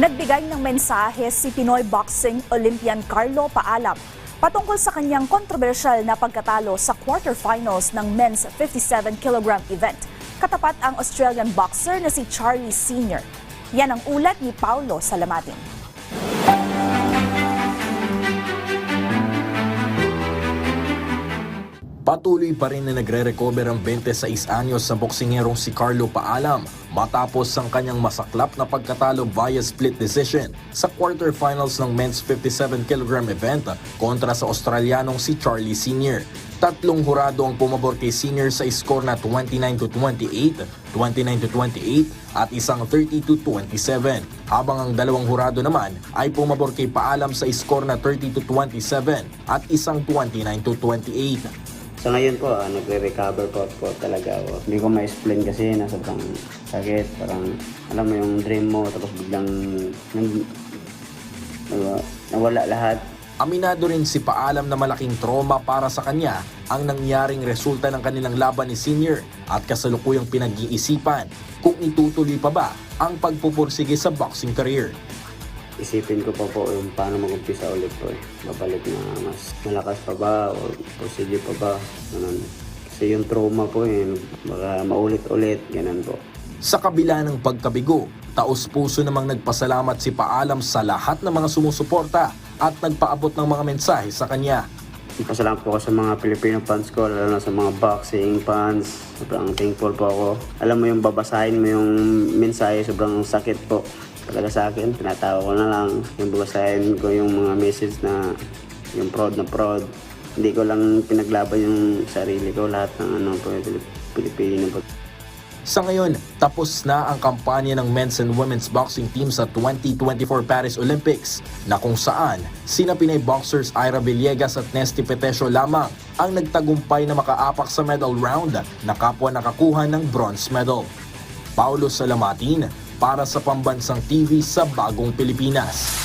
Nagbigay ng mensahe si Pinoy Boxing Olympian Carlo Paalam patungkol sa kanyang kontrobersyal na pagkatalo sa quarterfinals ng men's 57 kg event. Katapat ang Australian boxer na si Charlie Sr. Yan ang ulat ni Paulo Salamatin. Patuloy pa rin na nagre-recover ang 26 anyos sa boksingerong si Carlo Paalam matapos ang kanyang masaklap na pagkatalo via split decision sa quarterfinals ng men's 57 kg event kontra sa Australianong si Charlie Sr. Tatlong hurado ang pumabor kay Sr. sa score na 29 to 28, 29 to 28 at isang 30 to 27. Habang ang dalawang hurado naman ay pumabor kay Paalam sa score na 30 to 27 at isang 29 to 28. Sa ngayon po, ah, nagre-recover po po talaga ako. Hindi ko ma-explain kasi na sobrang sakit. Parang, alam mo yung dream mo, tapos biglang nang, nawa- nawala lahat. Aminado rin si Paalam na malaking trauma para sa kanya ang nangyaring resulta ng kanilang laban ni Senior at kasalukuyang pinag-iisipan kung itutuloy pa ba ang pagpupursige sa boxing career. Isipin ko pa po yung paano mag-umpisa ulit po eh. Babalik na mas malakas pa ba o procedure pa ba. Ganun. Kasi yung trauma po eh, baka maulit-ulit. Ganun po. Sa kabila ng pagkabigo, taos puso namang nagpasalamat si Paalam sa lahat ng mga sumusuporta at nagpaabot ng mga mensahe sa kanya. Pasalamat po ako sa mga Filipino fans ko, lalo na sa mga boxing fans. Sobrang thankful po ako. Alam mo yung babasahin mo yung mensahe, sobrang sakit po talaga sa akin. Tinatawa ko na lang. Yung babasahin ko yung mga message na yung proud na proud. Hindi ko lang pinaglaban yung sarili ko, lahat ng ano po, Pilip- Pilipino. Sa ngayon, tapos na ang kampanya ng men's and women's boxing team sa 2024 Paris Olympics na kung saan sina Pinay boxers Ira Villegas at Nesty Petesio lamang ang nagtagumpay na makaapak sa medal round na kapwa nakakuha ng bronze medal. Paulo Salamatin para sa Pambansang TV sa Bagong Pilipinas.